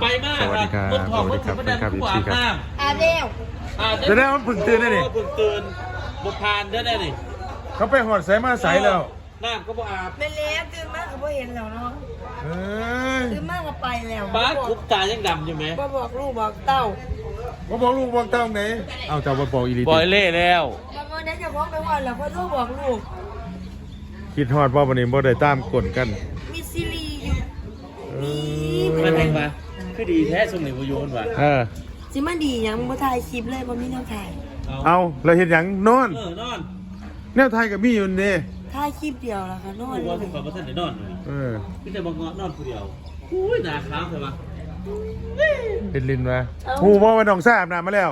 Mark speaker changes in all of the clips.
Speaker 1: ไปมาก
Speaker 2: สวัสดีครับ
Speaker 1: ต้นทอง
Speaker 2: สวัสดีครับ
Speaker 1: ต้นทอง
Speaker 2: สวัสดีครับ
Speaker 1: ผู้อาบน้
Speaker 3: อาเร็วำ
Speaker 1: อ่า
Speaker 2: จะได้มันเพึ่งตื่นได้นี่
Speaker 1: เพิ่งตื่นบุพานได้ได้นี่
Speaker 2: เขาไปหอดใส่มาใส่แล้ว
Speaker 1: น้ำก็บ่อาบ
Speaker 3: เป็นแล้วตื่นมากก็บ่เห็นแล้วเนาะ
Speaker 2: เอ้ย
Speaker 3: ตื่นมากก็ไปแล้ว
Speaker 1: ป้าคุบตายังดำอยู่ไหม
Speaker 3: บ่บอกลูกบอกเต้า
Speaker 2: บ่บอกลูกบอกเต้าไหนเอาเจ้าบ่บอกอีหลี
Speaker 1: ปล่อยเล่แล้ว
Speaker 3: บางวันนั้นจะพ้องไปว่าแล้วก็ลูกบอกลูก
Speaker 2: คิดฮอดว่าวันนี้บ่ได้ตามกฎกัน
Speaker 3: มีซีรีส์อยู่
Speaker 2: เออ
Speaker 1: มันแพงปะ คือดีแท้สมนิวโยนว่ะ
Speaker 2: เออ
Speaker 3: สิมาดีหยังบ่ถ่ายคลิปเลยบ่มีแนวถ่าย
Speaker 2: เอาเราเห็นหยังนอน
Speaker 1: เออนอน
Speaker 2: แนวไทยกับมีอยู่นี่
Speaker 3: ถ่ายคลิปเดียวแล้วก็นอน
Speaker 1: กู
Speaker 3: เล
Speaker 1: ว่ายพี่ขอมาท่านได้นอนเลย
Speaker 2: เออ
Speaker 1: พี่แต่บางเงาะนอนคนเดียวอุ้ยหนาขาวใช่ปะ
Speaker 2: เป็นลินวะหูว่าวันน้องซ่าอาบน้ำมาแล้ว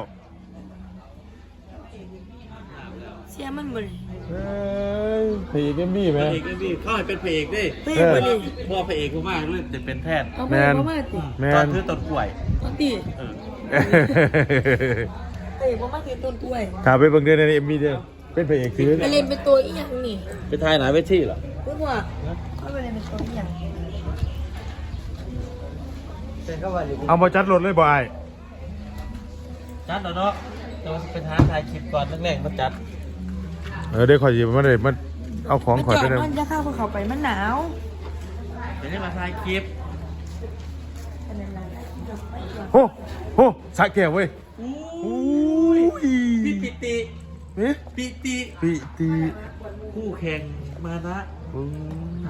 Speaker 3: เสียมันบ่เลย
Speaker 2: เอ้ยผีกันมีไห
Speaker 1: พ
Speaker 2: ม
Speaker 1: ระเอกก็มีเข้าให้เป็นพระเอกดิ
Speaker 3: เฮ้ยบ่เลย
Speaker 1: พ่อพระเอกกูมากเลยจะเป็นแพทย์
Speaker 3: เอาไปบ่มาติ
Speaker 2: แม
Speaker 1: ตอน
Speaker 2: น
Speaker 1: ถือต้นกล้วย
Speaker 3: เอาติ
Speaker 1: เออ
Speaker 3: เฮ้ยบ่มาถือต้นกล้วย
Speaker 2: ถามไปเบิ่งเดือนในเอ็มวีเดียวเป็นพระเอกซื้อ
Speaker 3: ไปเล่นเป็นตัวอีหยังนี่
Speaker 1: ไปถ่ายหนาเวทีเหรอ
Speaker 3: เพิ่นว่าเขาไปเล่นเป็นตัวอีหยัง
Speaker 2: เอามาจัดรถเลยบ่ไอ้าย
Speaker 1: จัดแล้วเนาะเราไปท้าถ่ายคลิปก่อนแรกๆมาจัด
Speaker 2: เออเดี๋ยวขอยหยิบมาเลยมันเอาของขอย
Speaker 3: จ
Speaker 2: ไป
Speaker 3: อด
Speaker 2: เลย
Speaker 3: มันจะเข้าภูเขาไปมันหนาว
Speaker 1: เดี๋ยวนี้มาถ่ายคลิป
Speaker 2: โอ้โหสะแก้วเว้ย
Speaker 1: อู้
Speaker 2: อุ้ย
Speaker 1: พี่ปิติ
Speaker 2: นี่
Speaker 1: ปิติ
Speaker 2: ปีตี
Speaker 1: คู่แข่งมานะ
Speaker 2: อืม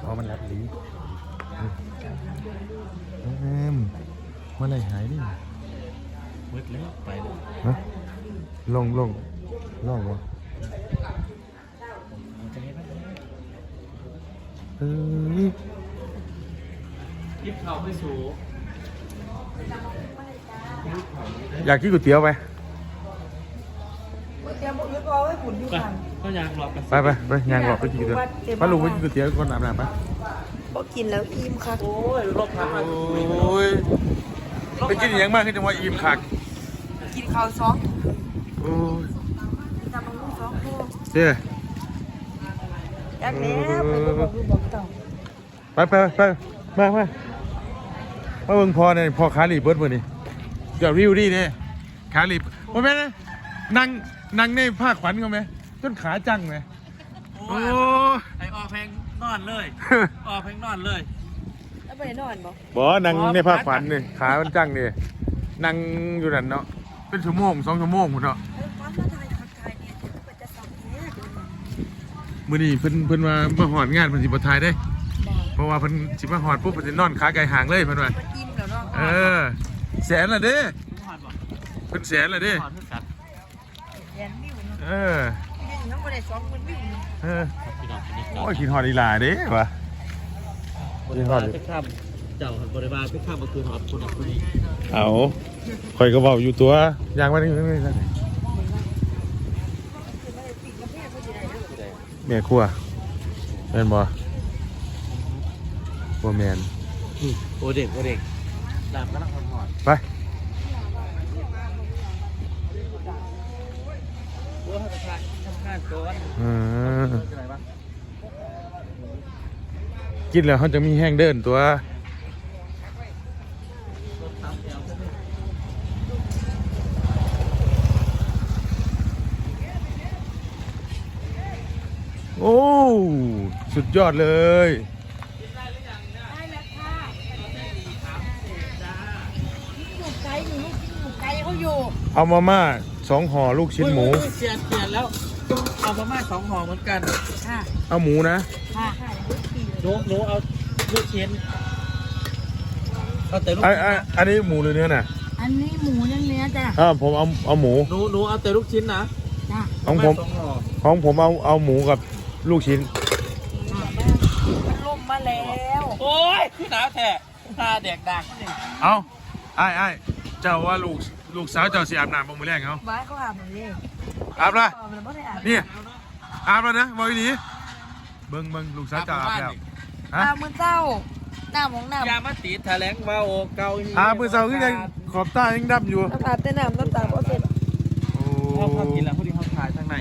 Speaker 2: เอามันรับลีแอมเมื่อไหรหายนี่
Speaker 1: มืดแล้วไปเลย
Speaker 2: ฮะลงลง ลองวะเอ้ย
Speaker 1: คลิปเขาไม่สูง
Speaker 2: อยากกินก๋วยเตี๋ยวไหม
Speaker 3: เตรียมมือพอไว้ขุนอยู่
Speaker 1: ไป
Speaker 3: กัน
Speaker 1: เขาอยากหลอกกัน
Speaker 2: ไปไปไปยางหลอกไปกินก๋วยเตี๋ยวป้าลุงไปกินก๋วยเตี๋ยวก่อนอาบน้ำปะ
Speaker 3: พอกินแล้วอิ่มค่ะ
Speaker 1: โอ้ยรถพังมา
Speaker 2: โอ้ยไปกินอหย่างมากขึ้นจังหวะอิ่มคัก
Speaker 3: กินข้าวซอง
Speaker 2: โอ้ย
Speaker 3: ตำบักหุ่งซอง โล
Speaker 2: เจ้
Speaker 3: อยากแล้วไปบ่บอกลูกบอกเต่า
Speaker 2: ไปไปไปมามามาเบิ่งพอเนี่ยพอขาหลีบเบิดมือนี่เดี๋ยวริวดิเนี่ยขาหลีบโอ้แม่นะนั่งนั่งในผ้าขวัญเขาไหมจนขาจังไหม
Speaker 1: โอ้
Speaker 2: โอ้
Speaker 1: ยไอออกเพลงนอนเลย ออกเพลงนอนเลย
Speaker 3: แล้วไปนอนบ่
Speaker 2: บอนั่งในผ้าขวัญนี่ขามันจังนี่นั่งอยู่นั่นเนาะเป็นชั่วโมงสองชั่วโมงพุ่นเนาะ
Speaker 3: มื้
Speaker 2: อนี้เพิ่นเพิ่นว่ามาหอดงานเพิ่นสิบ่ทายได้ เพราะว่าเพิ่นสิมาหอดปุ๊บเพิ่นสินอนขาไก่หางเลยเพิ่นว่า
Speaker 3: มันอิ่มแล้วเนาะ
Speaker 2: เออ แสนละเด้
Speaker 1: ผ่านบ่
Speaker 2: เพิ่นแสนละเด้
Speaker 1: ผ่านเพื่อกัด
Speaker 3: แยนวิวเนาะ
Speaker 2: เออ
Speaker 3: เดี๋ยวนี้ยังบ่ได้20,000วิวเนาะ
Speaker 2: เออ
Speaker 1: พี่น้องพี่น้อง
Speaker 2: โอ้ยกินฮอดอีหลาเด้วะ
Speaker 1: บริวารไปข้ามเจ้าบริวารไปข้ามมาคือหอดคนอับคนนี้
Speaker 2: เอาข่อยก็เว้าอยู่ตัวอย่างว่านี่นี่นี่ แม่ครัวแม่นบ่บ่แม่น
Speaker 1: โอเด็กโอเด็กดามกำลังหอด
Speaker 2: ไป
Speaker 1: โอ้ยทำงานทำงานก่อน
Speaker 2: เออ
Speaker 1: อะไรบ้าง
Speaker 2: กินแล้วเขาจะมีแห้งเดินตัว
Speaker 1: รถสามแถว
Speaker 2: โอ้ สุดยอดเลย
Speaker 3: หมูไก่อยู่ลูกกินหมูไก่เขาอยู่
Speaker 2: เอามาม่าสองห่อลูกชิ้นหมู
Speaker 1: เสียเสียแล้วเอามาม่าสองห่อเหมือนกัน
Speaker 3: ค่ะ
Speaker 2: เอาหมูนะ
Speaker 3: ค่ะ
Speaker 1: หนูหนูเอาลูกชิ้นเอาแต่ลูก
Speaker 2: ไอ้
Speaker 1: ชิ้น
Speaker 2: ไอ้อันนี้หมูหรือเนื้อน่ะ
Speaker 3: อันนี้หมูเนื้อจ้ะ
Speaker 2: อ่าผมเอาเอาหมู
Speaker 1: หนูหนูเอาแต่ลูกชิ้นนะ
Speaker 3: จ้ะ
Speaker 2: ของผม
Speaker 1: สองห่อ
Speaker 2: ของผมเอาเอาหมูกับลูกชิ้น
Speaker 3: มันล่มมา แล้ว
Speaker 1: โอ้ยพี่หนาวแท้หาแดกดักนี่
Speaker 2: เอาไอ้ไอ้เจ้าว่าลูกลูกสาวเจ้าสิอาบน้ำบ่มือแรกเขา
Speaker 3: บ้านเขาอาบน้ำเลย
Speaker 2: อาบละ
Speaker 3: มันไม่ได้อาบ
Speaker 2: นี่อาบแล้วนะบอยนี้เบิ่งเบิ่งลูกสาวเจ้าอาบแล้วฮะ
Speaker 3: อาบมือเจ้าหน้าของหน้ายา
Speaker 1: มาติดแถลงเบาเกา
Speaker 2: อาบมือเสาขึ้นยังขอบตายังดับอยู่
Speaker 3: น้ำอาบแต่น้ำน้ำตาก็เสร็จ
Speaker 2: โอ้
Speaker 1: เขาเขากินแล้วพอดีเขาถ่ายทางใน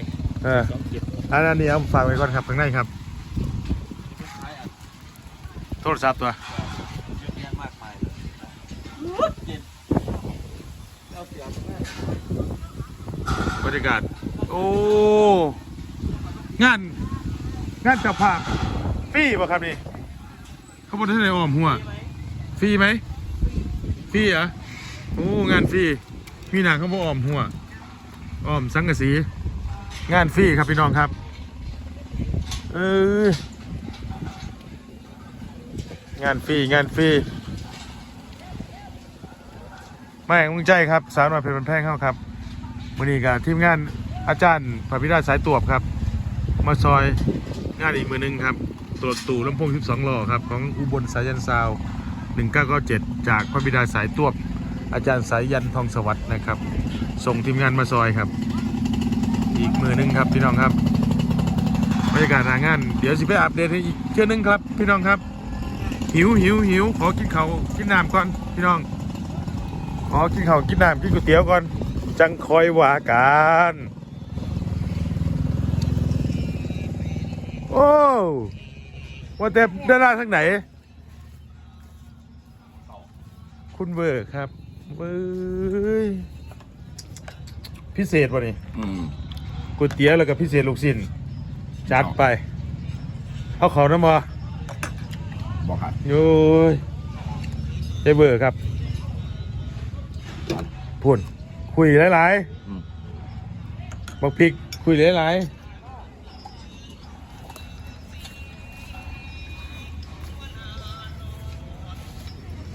Speaker 2: เออ
Speaker 1: สองเก็บ
Speaker 2: อันนี้เอาฝากไว้ก่อนครับข้างในครับ
Speaker 1: ท
Speaker 2: รศัพท์ตัว
Speaker 1: เากมบร
Speaker 2: รยากาศ โอ้ งาน งานเจับภาพฟรีป่ะครับนี่เขาบอกท่านใหนออมหัว ฟรีไหม ฟรีเหรอ โอ้ งานฟรี มีหนังเขาบอกอ้อมหัวอ้อมสังกะสี งานฟรีครับพี่น้องครับ เออ งานฟรีงานฟรีไม่มึงใจครับ สาวน้อยเพชรบันแพ่งเข้าครับวันนี้กับทีมงานอาจารย์พระพิราชสายตวบครับ มาซอยงานอีกมือหนึงครับ ตรวจตู่ลำโพง12ล้อครับ ของอุบลสายันซาว1997 จากพระบิดาสายตวบอาจารย์สายยันทองสวัสดิ์นะครับ ส่งทีมงานมาซอยครับ อีกมือหนึงครับพี่น้องครับบรรยากาศหางาน เดี๋ยวสิไปอัปเดตให้อีกเชื่อนึงครับ พี่น้องครับ หิวหิวหิวขอกินเขาวกินน้ำก่อนพี่น้อง ขอกินข้าวกินน้ำกินก๋วยเตี๋ยวก่อน จังคอยว่ากันโอ้ว่าแต่ดาราทางไหน คุณเบอร์ครับเว้ยพิเศษวะนี่
Speaker 4: อืม
Speaker 2: ก๋วยเตี๋ยวแล้วก็พิเศษลูกชิ้นจัดไป เอาเขาน้ำมา
Speaker 4: บอกครับ
Speaker 2: โอ้ยได้เบอร์ครับพูนคุยหลาย
Speaker 4: อืม
Speaker 2: ๆบอกพริกคุยหลายๆ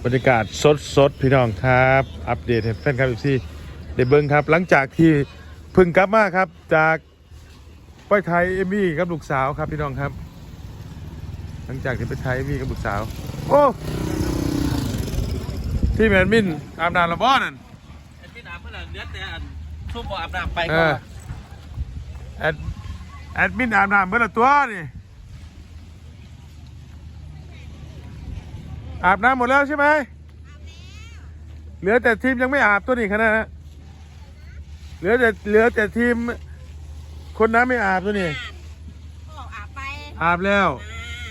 Speaker 2: บรรยากาศสดสดๆพี่น้องครับ อัปเดตให้แฟนคลับอีกทีเดเบิ้งครับ หลังจากที่เพึ่งกลับมาครับ จากไปไทยเอมี่กับลูกสาวครับพี่น้องครับห ลังจากที่ไปไทยเอมี่กับลูกสาว โอ้ที่แมนมินอาบน้ำละบ้อนั่น
Speaker 1: ไอ้พี่น้ำเมื่อไหร่เนื้อแต่อันซุปบ่อาบน้ำไป
Speaker 2: เอ
Speaker 1: ก็
Speaker 2: อแอดแอดมินอาบน้ำเมื่อละตัวนี่อาบน้ำหมดแล้วใช่ไหมเหลือแต่ทีมยังไม่อาบตัวนี้ขนาดนั้นเหลือแต่เหลือแต่ทีม คนน้ำไม่อาบตัวนี้
Speaker 3: ก็อาบไป
Speaker 2: อาบแล้ว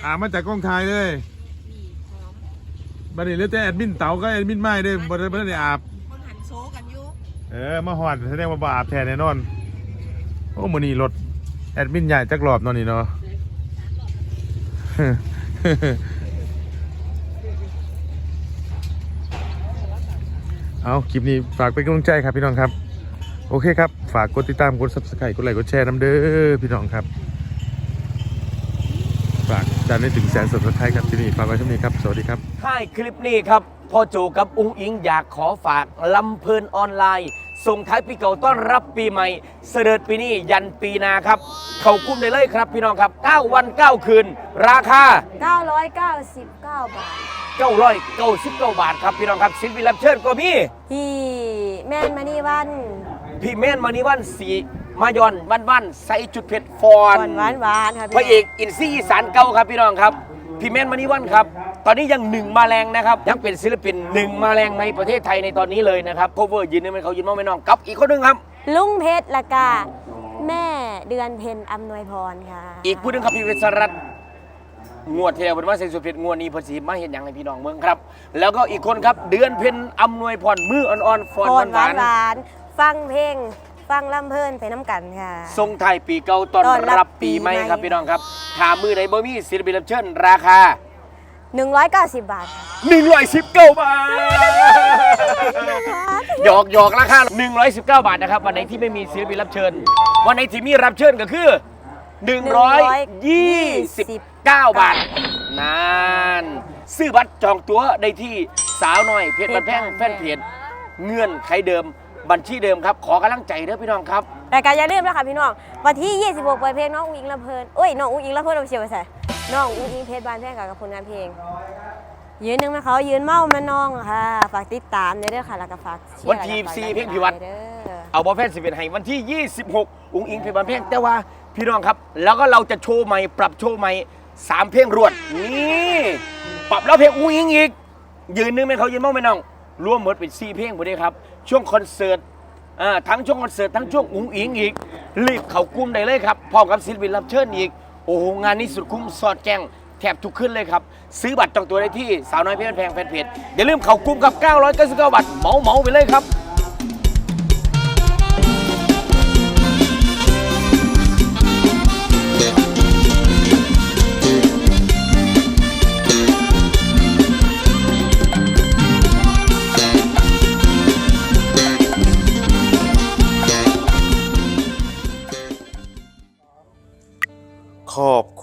Speaker 2: อาบมาจากกล้องถ่ายเลย
Speaker 3: นี่หอม
Speaker 2: บัดนี้เหลือแต่แอดมินเต๋าก็แอดมินไม่ได้บ่ได้บ่ได้อาบ
Speaker 3: คนหันโซกันอยู่
Speaker 2: เออมาหอดแสดงว่าบ่อาบแทนแน่นอน โอ้มื้อนี้รถแอดมินใหญ่จักรอบเนอนนี่เนาะ เอาคลิปนี้ฝากเป็นกำลังใจครับพี่น้องครับ โอเคครับ ฝากกดติดตามกด subscribe กดไลค์กดแชร์น้ำเด้อพี่น้องครับ ฝากดันให้ถึงแสนสดสุดท้ายครับที่นี่ฝากไว้ช่วนี้ครับ สวัสดีครับ
Speaker 5: ท้ายคลิปนี้ครับพ่อโจกับอุ้งอิงอยากขอฝากลำเพลินออนไลน์ ส่งท้ายปีเก่าต้อนรับปีใหม่ เสด็จปีนี้ยันปีหนาครับ เขากุ้มได้เลยครับพี่น้องครับ 9 วัน 9 คืน ราคา
Speaker 3: 999 บาท
Speaker 5: 999บาทครับพี่น้องครับศิลปินรับเชิญก็มี
Speaker 3: ที่แม่นมานี่วัน
Speaker 5: พี่แม่นมานิวันสี มายอนวันวันใส่จุดเผ็ดฟอ
Speaker 3: ก่อนนหวานหวานๆครับ
Speaker 5: พระเอกอินซี่อีสานเก่าครับพี่น้องครับพี่แมนมานิวันครับ ตอนนี้ยังหนึ่งมาแรงนะครับยังเป็นศิลปินหนึ่งมาแรงในประเทศไทยในตอนนี้เลยนะครับโคเวอร์ยืนนี่มันเขายืนมองไม่น้องกับอีกคนหนึงครับ
Speaker 3: ลุงเพชรละกาแม่เดือนเพ็ญอำนวยพรค่ะ
Speaker 5: อีกผู้หนึงครับพี่เวสรัตน์งวดที่แล้วเป็นว่าเซนสุดเพชรงวดนี้เพอสีมาเห็นอย่างในพี่น้องเมืองครับ แล้วก็อีกคนครับเดือนเพ็ญอำนวยพรมืออ่อนๆฟอน
Speaker 3: พรหวาน
Speaker 5: ห
Speaker 3: ห
Speaker 5: วาน
Speaker 3: วานๆฟังเพลง ฟังลำเพลินไปน้ำกันค่ะ
Speaker 5: ๆทรงไทายปีเก่าตอน
Speaker 3: ต้อนรับ
Speaker 5: รับปีใหม่
Speaker 3: ปีใหม่
Speaker 5: ครับพี่น้องครับถามมือไหนบ่มีศิลปินรับเชิญราคา
Speaker 3: 190 บาทค่ะ
Speaker 5: 119 บาท หยอกหยอกราคา 119 บาทนะครับ วันไหนที่ไม่มีศิลปินรับเชิญ วันไหนที่มีรับเชิญก็คือ 129 บาทนานซื้อบัตรจองตั๋วได้ที่สาวน้อยเพจบันแพงแฟนเพจเงื่อนไขเดิม บัญชีเดิมครับ ขอกำลังใจเด้อพี่น้องครับ
Speaker 3: รายการอย่าลืมนะคะพี่น้องวันที่ 26เปิดเพลงน้องอุ้งอิงลำเพลินโอ้ยน้องอุ้งอิงลำเพลินเอาเชียวไปใส่น้องอุ้งอิงเพชรบานแพร่กับผลงานเพลง ยืนหนึ่งมาเขายืนเมามาน้องค่ะฝากติดตามเด้อค่ะแล้วก็ฝากเชียร์
Speaker 5: วันที่
Speaker 3: แล้วก็ฝาก
Speaker 5: สี่เพลงพิวัตร
Speaker 3: เด้อ
Speaker 5: เอาบอลแฟนสิบเอ็ดให้วันที่ 26 อุ้งอิงเพลงบันเพลงแต่ว่าพี่น้องครับ แล้วก็เราจะโชว์ใหม่ ปรับโชว์ใหม่สามเพลงรวดนี่ปรับแล้วเพลงอุ้งอิงอีก ยืนนึงไหมเขายืนมั่งไหมน้อง ร่วมหมดเป็นซี่เพลงหมดเลยครับ ช่วงคอนเสิร์ตอ่าทั้งช่วงคอนเสิร์ตทั้งช่วงอุ้งอิงอีก รีบเขากุ้มได้เลยครับพร้อมกับศิลปินรับเชิญอีก โอ้โหงานนี้สุดคุ้มสอดแจงแทบทุกขึ้นเลยครับ ซื้อบัตรจองตัวได้ที่สาวน้อยเพชรแพงแฟนเพจอย่าลืมเขากุ้มกับ 999บาทเหมาเหมาไปเลยครั
Speaker 2: บ